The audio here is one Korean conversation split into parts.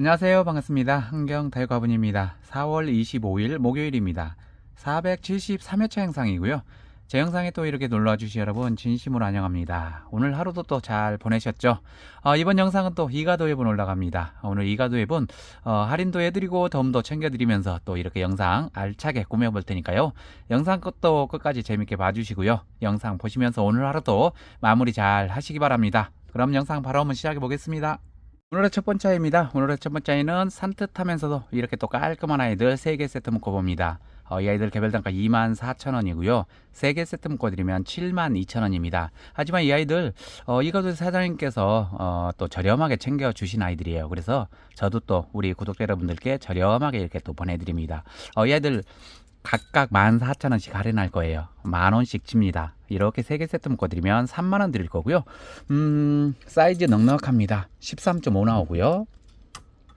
안녕하세요. 반갑습니다. 한경 달과분입니다. 4월 25일 목요일입니다. 473회차 영상이고요. 제 영상에 또 이렇게 놀러주신 여러분 진심으로 환영합니다. 오늘 하루도 또 잘 보내셨죠? 어, 이번 영상은 또 이가도 앱은 올라갑니다. 오늘 이가도 앱은 어, 할인도 해드리고 덤도 챙겨드리면서 또 이렇게 영상 알차게 꾸며볼 테니까요. 영상 끝도 끝까지 재밌게 봐주시고요. 영상 보시면서 오늘 하루도 마무리 잘 하시기 바랍니다. 그럼 영상 바로 한번 시작해 보겠습니다. 오늘의 첫 번째 아이입니다. 오늘의 첫 번째 아이는 산뜻하면서도 이렇게 또 깔끔한 아이들 3개 세트 묶어봅니다. 어, 이 아이들 개별 단가 24,000원이고요. 3개 세트 묶어드리면 72,000원입니다. 하지만 이 아이들 어, 이것도 사장님께서 어, 또 저렴하게 챙겨주신 아이들이에요. 그래서 저도 또 우리 구독자 여러분들께 저렴하게 이렇게 또 보내드립니다. 어, 이 아이들 각각 14,000원씩 할인할 거예요. 만원씩 칩니다. 이렇게 3개 세트 묶어드리면 3만원 드릴 거고요. 음, 사이즈 넉넉합니다. 13.5 나오고요.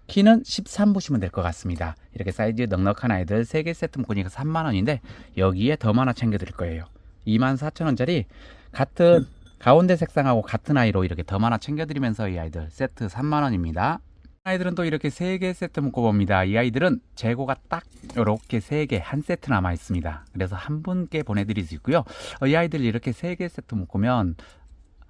키는 13 보시면 될 것 같습니다. 이렇게 사이즈 넉넉한 아이들 3개 세트 묶으니까 3만원인데 여기에 더 하나 챙겨 드릴 거예요. 24,000원짜리 같은 가운데 색상하고 같은 아이로 이렇게 더 하나 챙겨 드리면서 이 아이들 세트 3만원입니다. 아이들은 또 이렇게 3개 세트 묶어봅니다. 이 아이들은 재고가 딱 이렇게 3개 한 세트 남아 있습니다. 그래서 한 분께 보내드릴 수 있고요. 어, 이 아이들 이렇게 3개 세트 묶으면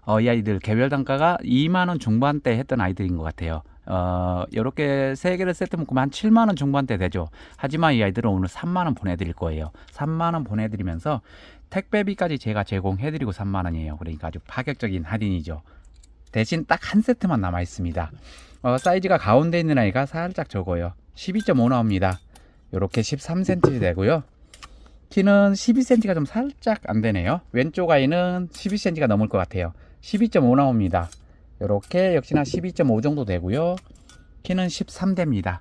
어, 이 아이들 개별 단가가 2만원 중반대 했던 아이들인 것 같아요. 어, 요렇게 세 개를 세트 묶으면 한 7만원 중반대 되죠. 하지만 이 아이들은 오늘 3만원 보내드릴 거예요. 3만원 보내드리면서 택배비까지 제가 제공해드리고 3만원이에요. 그러니까 아주 파격적인 할인이죠. 대신 딱 한 세트만 남아 있습니다. 어, 사이즈가 가운데 있는 아이가 살짝 적어요. 12.5 나옵니다. 요렇게 13cm 되고요. 키는 12cm가 좀 살짝 안 되네요. 왼쪽 아이는 12cm가 넘을 것 같아요. 12.5 나옵니다. 이렇게 역시나 12.5 정도 되고요. 키는 13대입니다.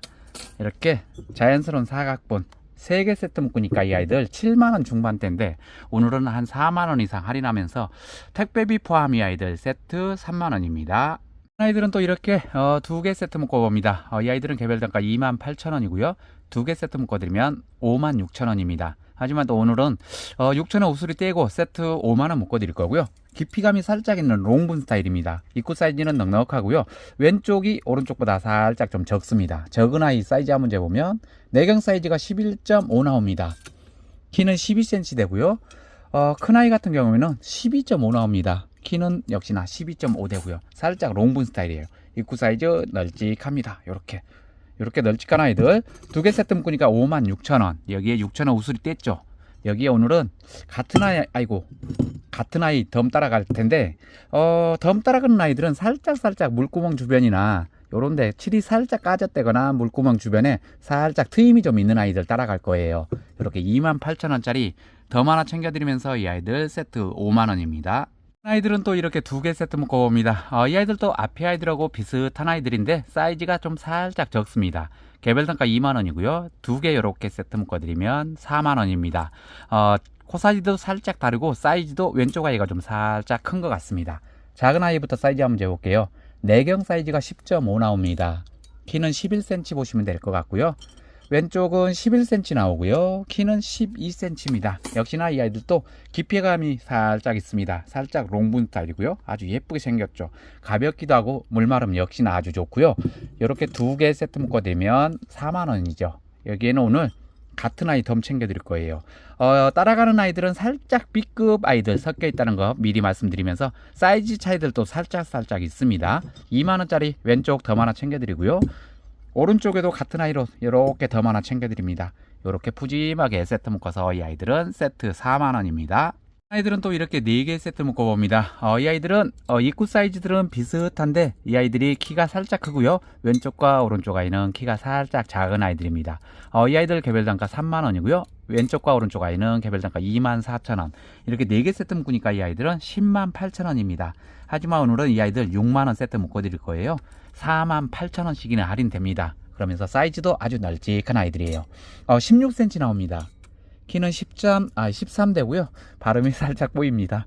이렇게 자연스러운 사각본 3개 세트 묶으니까 이 아이들 7만원 중반대인데 오늘은 한 4만원 이상 할인하면서 택배비 포함 이 아이들 세트 3만원입니다. 아이들은 또 이렇게 어, 두개 세트 묶어봅니다. 어, 이 아이들은 개별 단가 28,000원이고요. 두 개 세트 묶어드리면 56,000원입니다. 하지만 또 오늘은 어, 6,000원 우수리 떼고 세트 5만원 묶어드릴 거고요. 깊이감이 살짝 있는 롱분 스타일입니다. 입구 사이즈는 넉넉하고요. 왼쪽이 오른쪽보다 살짝 좀 적습니다. 적은 아이 사이즈 한번 재보면 내경 사이즈가 11.5 나옵니다. 키는 12cm 되고요. 어, 큰 아이 같은 경우에는 12.5 나옵니다. 키는 역시나 12.5 되고요. 살짝 롱분 스타일이에요. 입구 사이즈 널찍합니다. 이렇게 이렇게 널찍한 아이들 두 개 세트 묶으니까 56,000원. 여기에 6,000원 우수리 뗐죠. 여기에 오늘은 같은 아이 아이고 같은 아이 덤 따라갈 텐데 어, 덤 따라가는 아이들은 살짝 살짝 물구멍 주변이나 요런데 칠이 살짝 까졌다거나 물구멍 주변에 살짝 트임이 좀 있는 아이들 따라갈 거예요. 이렇게 28,000원짜리 덤 하나 챙겨드리면서 이 아이들 세트 5만원입니다. 아이들은 또 이렇게 두 개 세트 묶어 봅니다. 어, 이 아이들도 앞에 아이들하고 비슷한 아이들인데 사이즈가 좀 살짝 적습니다. 개별 단가 2만원이고요. 두 개 이렇게 세트 묶어 드리면 4만원입니다. 어, 코 사이즈도 살짝 다르고 사이즈도 왼쪽 아이가 좀 살짝 큰 것 같습니다. 작은 아이부터 사이즈 한번 재볼게요. 내경 사이즈가 10.5 나옵니다. 키는 11cm 보시면 될 것 같고요. 왼쪽은 11cm 나오고요. 키는 12cm입니다. 역시나 이 아이들도 깊이감이 살짝 있습니다. 살짝 롱분 스타일이고요. 아주 예쁘게 생겼죠. 가볍기도 하고 물마름 역시나 아주 좋고요. 이렇게 두 개 세트 묶어되면 4만원이죠. 여기에는 오늘 같은 아이 덤 챙겨드릴 거예요. 어, 따라가는 아이들은 살짝 B급 아이들 섞여 있다는 거 미리 말씀드리면서 사이즈 차이들도 살짝 살짝 있습니다. 2만원짜리 왼쪽 덤 하나 챙겨드리고요. 오른쪽에도 같은 아이로 이렇게 덤 하나 챙겨드립니다. 이렇게 푸짐하게 세트 묶어서 이 아이들은 세트 4만원입니다. 아이들은 또 이렇게 4개 세트 묶어봅니다. 어, 이 아이들은 어, 입구 사이즈들은 비슷한데 이 아이들이 키가 살짝 크고요. 왼쪽과 오른쪽 아이는 키가 살짝 작은 아이들입니다. 어, 이 아이들 개별 단가 3만원이고요. 왼쪽과 오른쪽 아이는 개별 단가 24,000원. 이렇게 4개 세트 묶으니까 이 아이들은 10만 8천원입니다. 하지만 오늘은 이 아이들 6만원 세트 묶어드릴 거예요. 4만 8천원씩이나 할인됩니다. 그러면서 사이즈도 아주 널찍한 아이들이에요. 어, 16cm 나옵니다. 키는 10점, 아, 13대고요. 발음이 살짝 보입니다.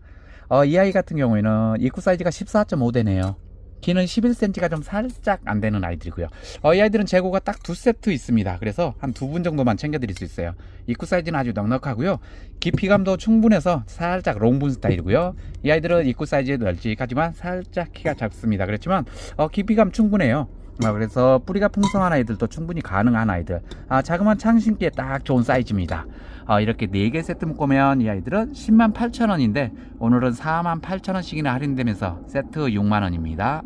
어, 이 아이 같은 경우에는 입구 사이즈가 14.5 되네요. 키는 11cm가 좀 살짝 안 되는 아이들이고요. 어, 이 아이들은 재고가 딱 두 세트 있습니다. 그래서 한 두 분 정도만 챙겨드릴 수 있어요. 입구 사이즈는 아주 넉넉하고요. 깊이감도 충분해서 살짝 롱분 스타일이고요. 이 아이들은 입구 사이즈 널찍하지만 살짝 키가 작습니다. 그렇지만 어, 깊이감 충분해요. 아, 그래서 뿌리가 풍성한 아이들도 충분히 가능한 아이들. 아, 자그마한 창 신기에 딱 좋은 사이즈입니다. 아, 이렇게 4개 세트 묶으면 이 아이들은 10만 8천원인데 오늘은 4만 8천원씩이나 할인되면서 세트 6만원입니다.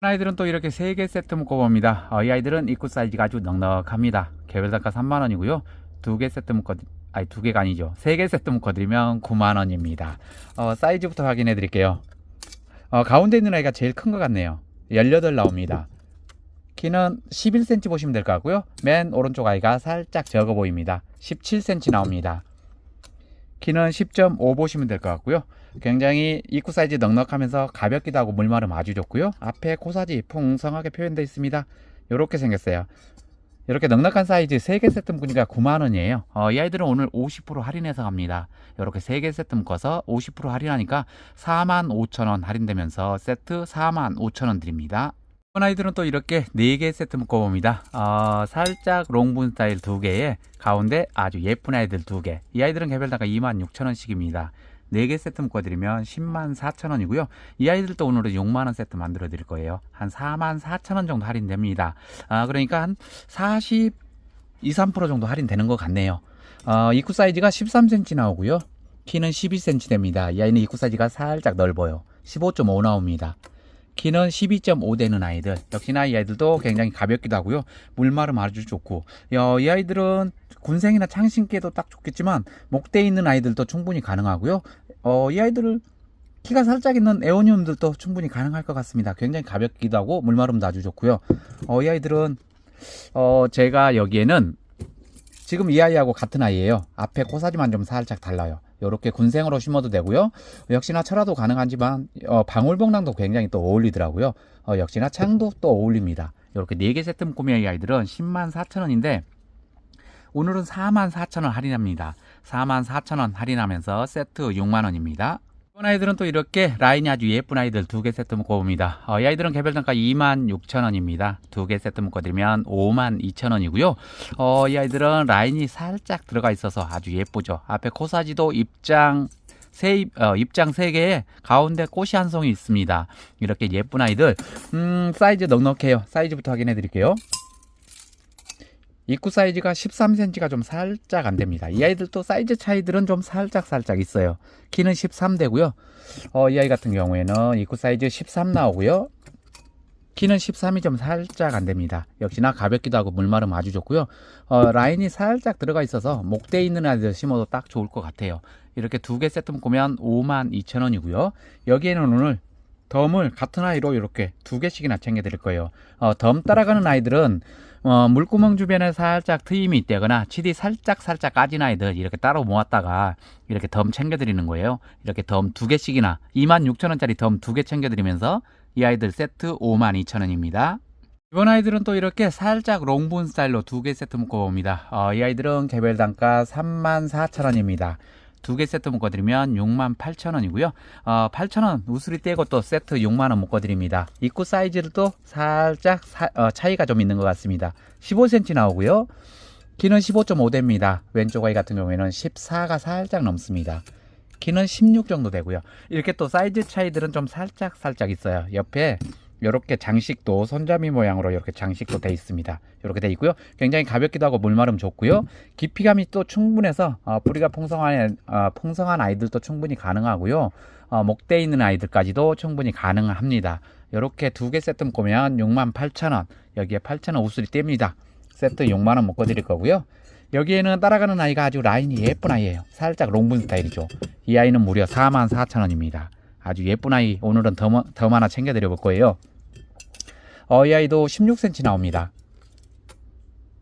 아이들은 또 이렇게 3개 세트 묶어봅니다. 어, 이 아이들은 입구 사이즈가 아주 넉넉합니다. 개별 단가 3만원이고요. 2개 세트 묶어 아니 2개가 아니죠. 3개 세트 묶어드리면 9만원입니다. 어, 사이즈부터 확인해 드릴게요. 어, 가운데 있는 아이가 제일 큰 것 같네요. 18 나옵니다 키는 11cm 보시면 될 것 같고요. 맨 오른쪽 아이가 살짝 적어 보입니다. 17cm 나옵니다. 키는 10.5 보시면 될 것 같고요. 굉장히 입구 사이즈 넉넉하면서 가볍기도 하고 물마름 아주 좋고요. 앞에 코사지 풍성하게 표현되어 있습니다. 이렇게 생겼어요. 이렇게 넉넉한 사이즈 3개 세트 묶으니까 9만원이에요. 어, 이 아이들은 오늘 50% 할인해서 갑니다. 이렇게 3개 세트 묶어서 50% 할인하니까 4만 5천원 할인되면서 세트 4만 5천원 드립니다 아이들은 또 이렇게 4개 세트 묶어봅니다. 어, 살짝 롱분 스타일 2개에 가운데 아주 예쁜 아이들 2개. 이 아이들은 개별다가 2만 6천원씩입니다. 4개 세트 묶어드리면 10만 4천원이고요. 이 아이들도 오늘은 6만원 세트 만들어 드릴 거예요. 한 4만 4천원 정도 할인됩니다. 아, 그러니까 한 40, 2, 3% 정도 할인되는 것 같네요. 어, 입구 사이즈가 13cm 나오고요. 키는 12cm 됩니다. 이 아이는 입구 사이즈가 살짝 넓어요. 15.5 나옵니다 키는 12.5 되는 아이들. 역시나 이 아이들도 굉장히 가볍기도 하고요. 물마름 아주 좋고. 어, 이 아이들은 군생이나 창신기에도 딱 좋겠지만 목대에 있는 아이들도 충분히 가능하고요. 어, 이 아이들을 키가 살짝 있는 에오니움들도 충분히 가능할 것 같습니다. 굉장히 가볍기도 하고 물마름도 아주 좋고요. 어, 이 아이들은 어, 제가 여기에는 지금 이 아이하고 같은 아이예요. 앞에 코사지만 좀 살짝 달라요 이렇게 군생으로 심어도 되고요. 역시나 철화도 가능하지만 어, 방울봉랑도 굉장히 또 어울리더라고요. 어, 역시나 창도 또 어울립니다. 이렇게 4개 세트 꾸미의 이 아이들은 10만 4천 원인데 오늘은 4만 4천 원 할인합니다. 4만 4천 원 할인하면서 세트 6만 원입니다. 이번 아이들은 또 이렇게 라인이 아주 예쁜 아이들 두 개 세트 묶어봅니다. 어, 이 아이들은 개별 단가 2만 6천 원입니다. 두 개 세트 묶어드리면 5만 2천 원이고요. 어, 이 아이들은 라인이 살짝 들어가 있어서 아주 예쁘죠. 앞에 코사지도 입장 세 입, 어, 입장 3개에 가운데 꽃이 한 송이 있습니다. 이렇게 예쁜 아이들 음, 사이즈 넉넉해요. 사이즈부터 확인해 드릴게요. 입구 사이즈가 13cm가 좀 살짝 안 됩니다. 이 아이들도 사이즈 차이들은 좀 살짝 살짝 있어요. 키는 13되고요. 어, 이 아이 같은 경우에는 입구 사이즈 13 나오고요. 키는 13이 좀 살짝 안 됩니다. 역시나 가볍기도 하고 물마름 아주 좋고요. 어, 라인이 살짝 들어가 있어서 목대에 있는 아이들 심어도 딱 좋을 것 같아요. 이렇게 두 개 세트 묶으면 5만 2천 원이고요. 여기에는 오늘 덤을 같은 아이로 이렇게 두 개씩이나 챙겨 드릴 거예요. 어, 덤 따라가는 아이들은 어, 물구멍 주변에 살짝 트임이 있다거나 치디 살짝 살짝 까진 아이들 이렇게 따로 모았다가 이렇게 덤 챙겨드리는 거예요. 이렇게 덤 두 개씩이나 26,000원짜리 덤 두 개 챙겨드리면서 이 아이들 세트 52,000원입니다. 이번 아이들은 또 이렇게 살짝 롱분 스타일로 두 개 세트 묶어봅니다. 어, 이 아이들은 개별 단가 34,000원입니다. 두 개 세트 묶어드리면 68,000원이고요. 어, 8,000원 우수리 떼고 또 세트 6만원 묶어드립니다. 입구 사이즈도 또 살짝 사, 어, 차이가 좀 있는 것 같습니다. 15cm 나오고요. 키는 15.5대입니다. 왼쪽 아이 같은 경우에는 14가 살짝 넘습니다. 키는 16 정도 되고요. 이렇게 또 사이즈 차이들은 좀 살짝 살짝 있어요. 옆에 이렇게 장식도 손잡이 모양으로 이렇게 장식도 돼 있습니다. 이렇게 돼 있고요. 굉장히 가볍기도 하고 물마름 좋고요. 깊이감이 또 충분해서 어, 뿌리가 풍성한 어, 풍성한 아이들도 충분히 가능하고요. 어, 목대 있는 아이들까지도 충분히 가능합니다. 이렇게 두 개 세트 묶으면 68,000원. 여기에 8,000원 우수리 뗍니다. 세트 6만원 묶어 드릴 거고요. 여기에는 따라가는 아이가 아주 라인이 예쁜 아이예요. 살짝 롱분 스타일이죠. 이 아이는 무려 44,000원입니다. 아주 예쁜 아이 오늘은 더, 더 하나 챙겨드려 볼 거예요. 어, 이 아이도 16cm 나옵니다.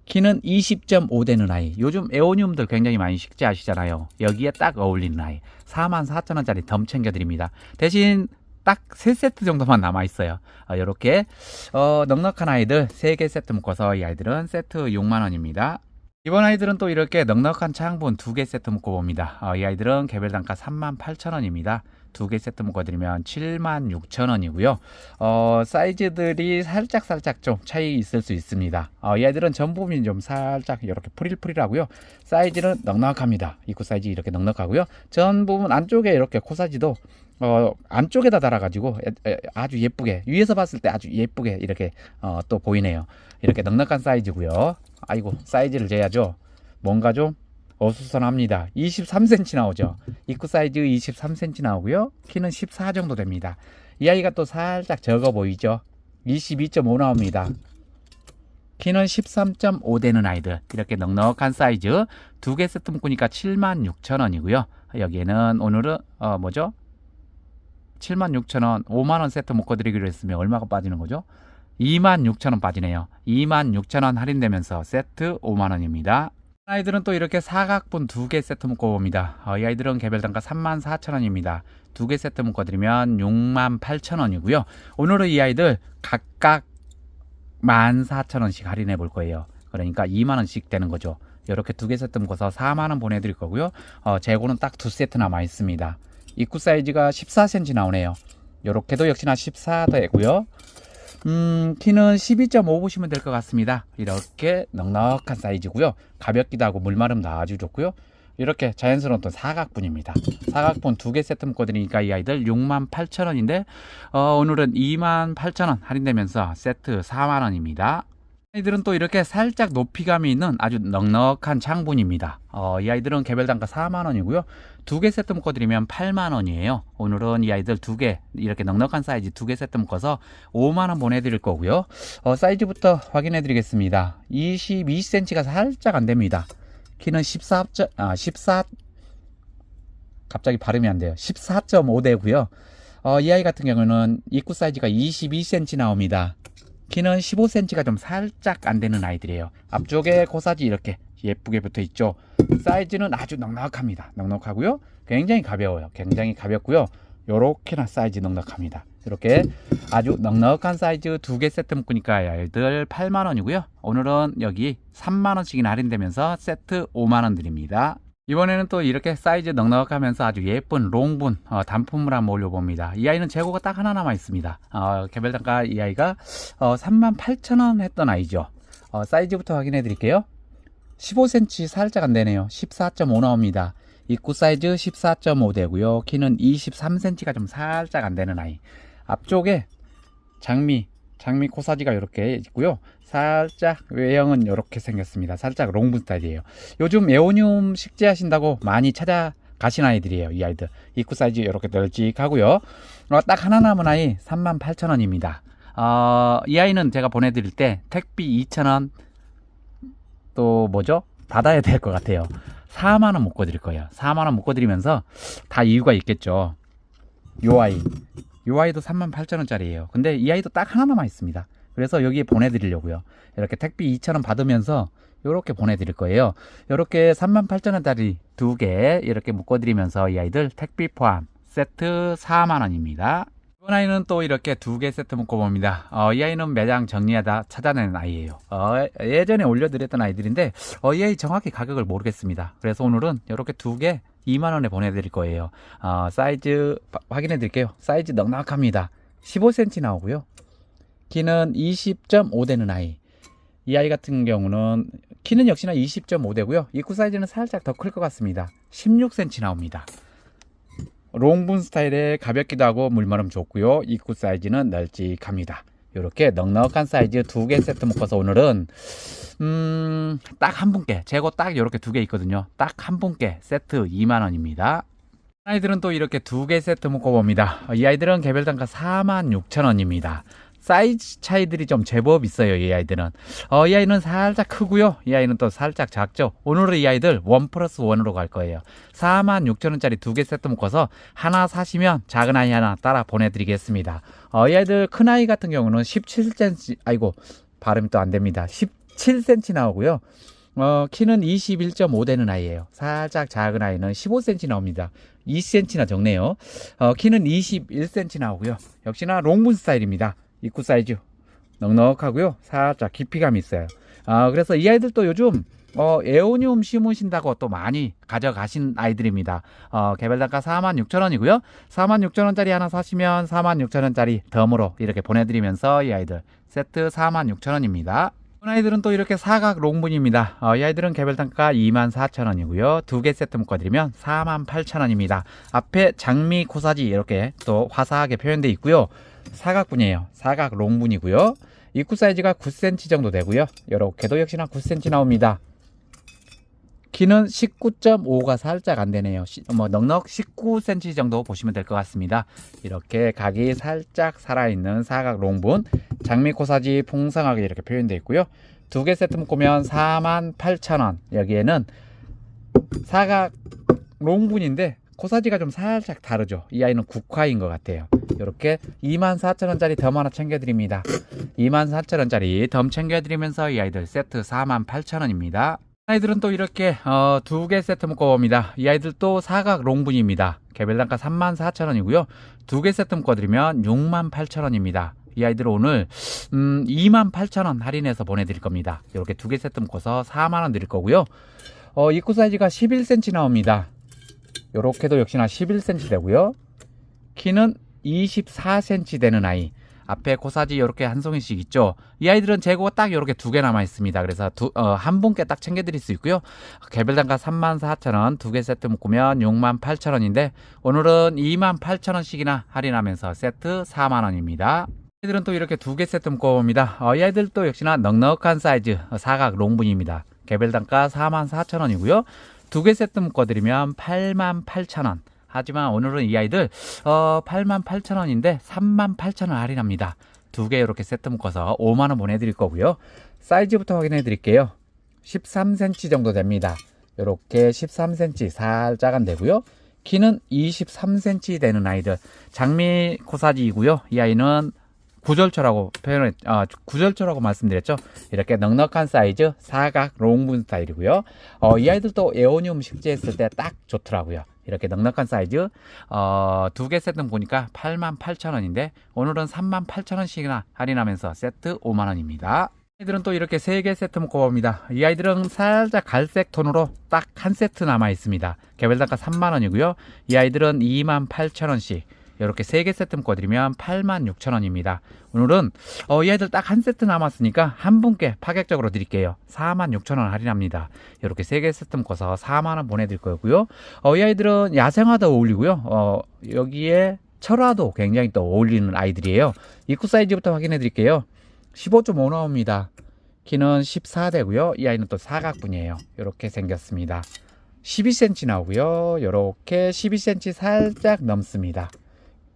키는 20.5 되는 아이. 요즘 에오니움들 굉장히 많이 식재 하시잖아요. 여기에 딱 어울리는 아이. 44,000원짜리 덤 챙겨드립니다. 대신 딱 3세트 정도만 남아있어요. 어, 이렇게 어, 넉넉한 아이들 3개 세트 묶어서 이 아이들은 세트 6만원입니다. 이번 아이들은 또 이렇게 넉넉한 창분 2개 세트 묶어봅니다. 어, 이 아이들은 개별 단가 38,000원입니다. 두 개 세트 묶어드리면 76,000원이고요. 어, 사이즈들이 살짝 살짝 좀 차이 있을 수 있습니다. 어, 얘들은 전 부분이 좀 살짝 이렇게 프릴프릴하고요. 사이즈는 넉넉합니다. 입구 사이즈 이렇게 넉넉하고요. 전 부분 안쪽에 이렇게 코사지도 어, 안쪽에다 달아가지고 아주 예쁘게 위에서 봤을 때 아주 예쁘게 이렇게 어, 또 보이네요. 이렇게 넉넉한 사이즈고요. 아이고 사이즈를 재야죠. 뭔가 좀 어수선합니다. 23cm 나오죠. 입구 사이즈 23cm 나오고요. 키는 14 정도 됩니다. 이 아이가 또 살짝 적어 보이죠. 22.5 나옵니다. 키는 13.5 되는 아이들 이렇게 넉넉한 사이즈 두 개 세트 묶으니까 76,000원이고요. 여기에는 오늘은 어 뭐죠? 76,000원, 5만원 세트 묶어드리기로 했으면 얼마가 빠지는 거죠? 26,000원 빠지네요. 26,000원 할인되면서 세트 5만원입니다. 아이들은 또 이렇게 사각분 두 개 세트 묶어봅니다. 어, 이 아이들은 개별 단가 34,000원입니다. 두 개 세트 묶어드리면 68,000원이고요. 오늘은 이 아이들 각각 14,000원씩 할인해 볼 거예요. 그러니까 2만원씩 되는 거죠. 이렇게 두 개 세트 묶어서 4만원 보내드릴 거고요. 어, 재고는 딱 두 세트 남아 있습니다. 입구 사이즈가 14cm 나오네요. 요렇게도 역시나 14 되고요. 음, 키는 12.5 보시면 될 것 같습니다. 이렇게 넉넉한 사이즈고요. 가볍기도 하고 물마름도 아주 좋고요. 이렇게 자연스러운 또 사각분입니다. 사각분 두 개 세트 묶어드리니까 이 아이들 68,000원인데 어, 오늘은 28,000원 할인되면서 세트 4만원입니다. 아이들은 또 이렇게 살짝 높이감이 있는 아주 넉넉한 창분입니다. 어, 이 아이들은 개별 단가 4만원이고요. 두 개 세트 묶어드리면 8만원이에요. 오늘은 이 아이들 두 개, 이렇게 넉넉한 사이즈 두 개 세트 묶어서 5만원 보내드릴 거고요. 어, 사이즈부터 확인해 드리겠습니다. 22cm가 살짝 안 됩니다. 키는 14, 아, 14, 갑자기 발음이 안 돼요. 14.5 되고요. 어, 이 아이 같은 경우는 입구 사이즈가 22cm 나옵니다. 키는 15cm가 좀 살짝 안 되는 아이들이에요. 앞쪽에 고사지 이렇게 예쁘게 붙어 있죠. 사이즈는 아주 넉넉합니다. 넉넉하고요. 굉장히 가벼워요. 굉장히 가볍고요. 요렇게나 사이즈 넉넉합니다. 이렇게 아주 넉넉한 사이즈 두 개 세트 묶으니까 이 아이들 8만원이고요. 오늘은 여기 3만원씩이나 할인되면서 세트 5만원 드립니다. 이번에는 또 이렇게 사이즈 넉넉하면서 아주 예쁜 롱분 어, 단품을 한번 올려봅니다. 이 아이는 재고가 딱 하나 남아 있습니다. 어, 개별 단가 이 아이가 어, 38,000원 했던 아이죠. 어, 사이즈부터 확인해 드릴게요. 15cm 살짝 안 되네요. 14.5 나옵니다. 입구 사이즈 14.5 되고요. 키는 23cm가 좀 살짝 안 되는 아이. 앞쪽에 장미, 장미 코사지가 이렇게 있고요. 살짝 외형은 이렇게 생겼습니다. 살짝 롱분 스타일이에요. 요즘 에오늄 식재 하신다고 많이 찾아 가신 아이들이에요. 이 아이들. 입구 사이즈 이렇게 널찍하고요. 어, 딱 하나 남은 아이 38,000원입니다. 어, 이 아이는 제가 보내드릴 때 택비 2,000원 또 뭐죠? 받아야 될 것 같아요. 4만 원 묶어 드릴 거예요. 4만 원 묶어 드리면서 다 이유가 있겠죠. 요 아이, 요 아이도 38,000원짜리예요. 근데 이 아이도 딱 하나 남아 있습니다. 그래서 여기에 보내드리려고요. 이렇게 택비 2,000원 받으면서 요렇게 보내드릴 거예요. 요렇게 38,000원짜리 두 개 이렇게 묶어드리면서 이 아이들 택비 포함 세트 4만원입니다. 이번 아이는 또 이렇게 두 개 세트 묶어봅니다. 어, 이 아이는 매장 정리하다 찾아낸 아이예요. 어, 예전에 올려드렸던 아이들인데 어, 이 아이 정확히 가격을 모르겠습니다. 그래서 오늘은 이렇게 두 개 2만원에 보내드릴 거예요. 어, 사이즈 바- 확인해 드릴게요. 사이즈 넉넉합니다. 15cm 나오고요. 키는 20.5 되는 아이. 이 아이 같은 경우는 키는 역시나 20.5 되고요. 입구 사이즈는 살짝 더 클 것 같습니다. 16cm 나옵니다. 롱분 스타일의 가볍기도 하고 물마름 좋고요. 입구 사이즈는 널찍합니다. 이렇게 넉넉한 사이즈 두 개 세트 묶어서 오늘은 음, 딱 한 분께 재고 딱 이렇게 두 개 있거든요. 딱 한 분께 세트 2만 원입니다. 아이들은 또 이렇게 두 개 세트 묶어봅니다. 이 아이들은 개별 단가 46,000원입니다. 사이즈 차이들이 좀 제법 있어요, 이 아이들은. 어, 이 아이는 살짝 크고요. 이 아이는 또 살짝 작죠. 오늘은 이 아이들 원 플러스 원으로 갈 거예요. 46,000원짜리 두 개 세트 묶어서 하나 사시면 작은 아이 하나 따라 보내드리겠습니다. 어, 이 아이들 큰 아이 같은 경우는 17cm, 아이고, 발음이 또 안 됩니다. 17cm 나오고요. 어, 키는 21.5 되는 아이예요. 살짝 작은 아이는 15cm 나옵니다. 2cm나 적네요. 어, 키는 21cm 나오고요. 역시나 롱분 스타일입니다. 입구 사이즈 넉넉하고요. 살짝 깊이감이 있어요. 아, 그래서 이 아이들도 요즘 어, 에오니움 심으신다고 또 많이 가져가신 아이들입니다. 어, 개별단가 46,000원이고요. 46,000원짜리 하나 사시면 46,000원짜리 덤으로 이렇게 보내드리면서 이 아이들 세트 46,000원입니다. 이 아이들은 또 이렇게 사각 롱분입니다. 어, 이 아이들은 개별 단가 24,000원이고요. 두 개 세트 묶어드리면 48,000원입니다. 앞에 장미 코사지 이렇게 또 화사하게 표현되어 있고요. 사각분이에요. 사각 롱분이고요. 입구 사이즈가 9cm 정도 되고요. 이렇게도 역시나 9cm 나옵니다. 키는 19.5가 살짝 안 되네요. 시- 뭐 넉넉 19cm 정도 보시면 될 것 같습니다. 이렇게 각이 살짝 살아있는 사각 롱분 장미 코사지 풍성하게 이렇게 표현되어 있고요. 두 개 세트 묶으면 48,000원. 여기에는 사각 롱분인데 코사지가 좀 살짝 다르죠. 이 아이는 국화인 것 같아요. 이렇게 24,000원짜리 덤 하나 챙겨드립니다. 24,000원짜리 덤 챙겨드리면서 이 아이들 세트 48,000원입니다. 아이들은 또 이렇게 어, 두 개 세트 묶어봅니다. 이 아이들 또 사각 롱분입니다. 개별 단가 34,000원이고요. 두 개 세트 묶어드리면 68,000원입니다. 이 아이들 오늘 음, 28,000원 할인해서 보내드릴 겁니다. 이렇게 두 개 세트 묶어서 4만원 드릴 거고요. 어, 입구 사이즈가 11cm 나옵니다. 요렇게도 역시나 11cm 되고요. 키는 24cm 되는 아이. 앞에 고사지 이렇게 한 송이씩 있죠. 이 아이들은 재고가 딱 이렇게 두 개 남아 있습니다. 그래서 두, 어, 한 분께 딱 챙겨드릴 수 있고요. 개별 단가 34,000원, 두 개 세트 묶으면 68,000원인데 오늘은 28,000원씩이나 할인하면서 세트 4만 원입니다. 아이들은 또 이렇게 두 개 세트 묶어봅니다. 어, 이 아이들도 역시나 넉넉한 사이즈 어, 사각 롱분입니다. 개별 단가 44,000원이고요. 두 개 세트 묶어드리면 88,000원. 하지만 오늘은 이 아이들 어, 88,000원인데 38,000원 할인합니다. 두 개 이렇게 세트 묶어서 5만원 보내드릴 거고요. 사이즈부터 확인해 드릴게요. 13cm 정도 됩니다. 이렇게 13cm 살짝 안 되고요. 키는 23cm 되는 아이들 장미 코사지이고요. 이 아이는 구절초라고 표현을 아, 구절초라고 말씀드렸죠. 이렇게 넉넉한 사이즈 사각 롱분 스타일이고요. 어, 이 아이들도 에오니움 식재했을 때 딱 좋더라고요. 이렇게 넉넉한 사이즈 어, 두 개 세트 보니까 88,000원인데 오늘은 38,000원씩이나 할인하면서 세트 5만원입니다. 아이들은 또 이렇게 세 개 세트 묶어 봅니다. 이 아이들은 살짝 갈색 톤으로 딱 한 세트 남아 있습니다. 개별 단가 3만원이고요. 이 아이들은 28,000원씩 이렇게 세 개 세트 묶어드리면 86,000원입니다. 오늘은 어, 이 아이들 딱 한 세트 남았으니까 한 분께 파격적으로 드릴게요. 46,000원 할인합니다. 이렇게 세 개 세트 묶어서 4만원 보내드릴 거고요. 어, 이 아이들은 야생화도 어울리고요. 어, 여기에 철화도 굉장히 또 어울리는 아이들이에요. 입구 사이즈부터 확인해 드릴게요. 15.5 나옵니다. 키는 14대고요. 이 아이는 또 사각분이에요. 이렇게 생겼습니다. 12cm 나오고요. 이렇게 12cm 살짝 넘습니다.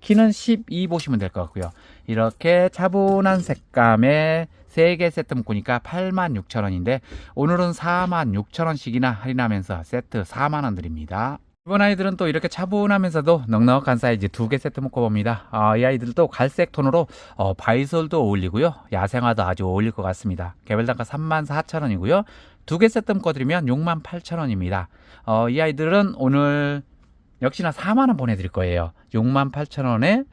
키는 12 보시면 될 것 같고요. 이렇게 차분한 색감의 3개 세트 묶으니까 86,000원인데 오늘은 46,000원씩이나 할인하면서 세트 4만원 드립니다. 이번 아이들은 또 이렇게 차분하면서도 넉넉한 사이즈 두 개 세트 묶어봅니다. 아, 이 아이들도 갈색 톤으로 어, 바이솔도 어울리고요. 야생화도 아주 어울릴 것 같습니다. 개별 단가 34,000원이고요. 두 개 세트 묶어드리면 68,000원입니다. 어, 이 아이들은 오늘 역시나 4만원 보내드릴 거예요. 68,000원에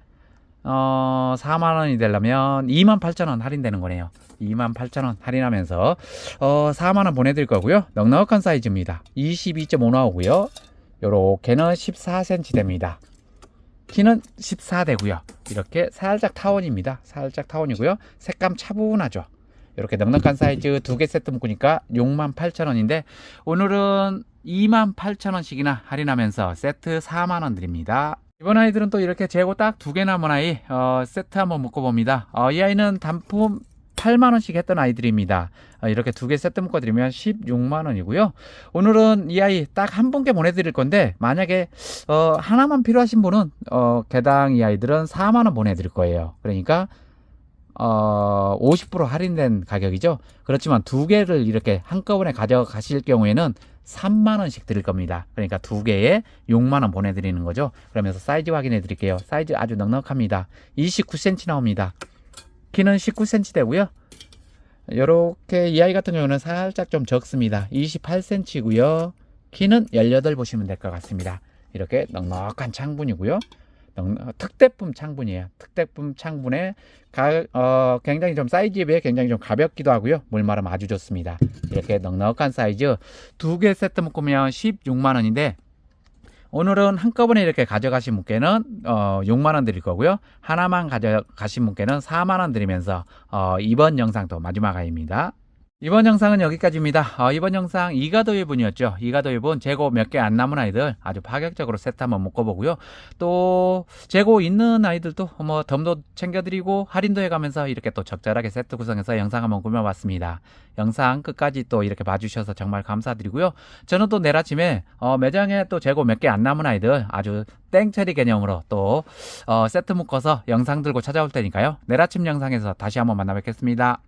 어, 4만원이 되려면 28,000원 할인되는 거네요. 28,000원 할인하면서 어, 4만원 보내드릴 거고요. 넉넉한 사이즈입니다. 22.5 나오고요. 요렇게는 14cm 됩니다. 키는 14대고요. 이렇게 살짝 타원입니다. 살짝 타원이고요. 색감 차분하죠. 이렇게 넉넉한 사이즈 두 개 세트 묶으니까 68,000원인데 오늘은 28,000원씩이나 할인하면서 세트 4만원 드립니다. 이번 아이들은 또 이렇게 재고 딱 두 개 남은 아이 어, 세트 한번 묶어봅니다. 어, 이 아이는 단품 8만원씩 했던 아이들입니다. 어, 이렇게 두 개 세트 묶어드리면 16만원이고요. 오늘은 이 아이 딱 한 분께 보내드릴 건데 만약에 어, 하나만 필요하신 분은 어, 개당 이 아이들은 4만원 보내드릴 거예요. 그러니까 어, 50% 할인된 가격이죠. 그렇지만 두 개를 이렇게 한꺼번에 가져가실 경우에는 3만원씩 드릴 겁니다. 그러니까 두 개에 6만원 보내드리는 거죠. 그러면서 사이즈 확인해 드릴게요. 사이즈 아주 넉넉합니다. 29cm 나옵니다. 키는 19cm 되고요. 요렇게 이 아이 같은 경우는 살짝 좀 적습니다. 28cm고요. 키는 18 보시면 될 것 같습니다. 이렇게 넉넉한 창분이고요. 특대품 창분이에요. 특대품 창분에 가, 어, 굉장히 좀 사이즈에 비해 굉장히 좀 가볍기도 하고요. 물마름 아주 좋습니다. 이렇게 넉넉한 사이즈 두 개 세트 묶으면 16만 원인데 오늘은 한꺼번에 이렇게 가져가신 분께는 어, 6만 원 드릴 거고요. 하나만 가져가신 분께는 4만 원 드리면서 어, 이번 영상도 마지막 화입니다. 이번 영상은 여기까지입니다. 어, 이번 영상 이가도일 분이었죠. 이가도일 분 재고 몇 개 안 남은 아이들 아주 파격적으로 세트 한번 묶어보고요. 또 재고 있는 아이들도 뭐 덤도 챙겨드리고 할인도 해가면서 이렇게 또 적절하게 세트 구성해서 영상 한번 꾸며봤습니다. 영상 끝까지 또 이렇게 봐주셔서 정말 감사드리고요. 저는 또 내일 아침에 어, 매장에 또 재고 몇 개 안 남은 아이들 아주 땡처리 개념으로 또 어, 세트 묶어서 영상 들고 찾아올 테니까요. 내일 아침 영상에서 다시 한번 만나 뵙겠습니다.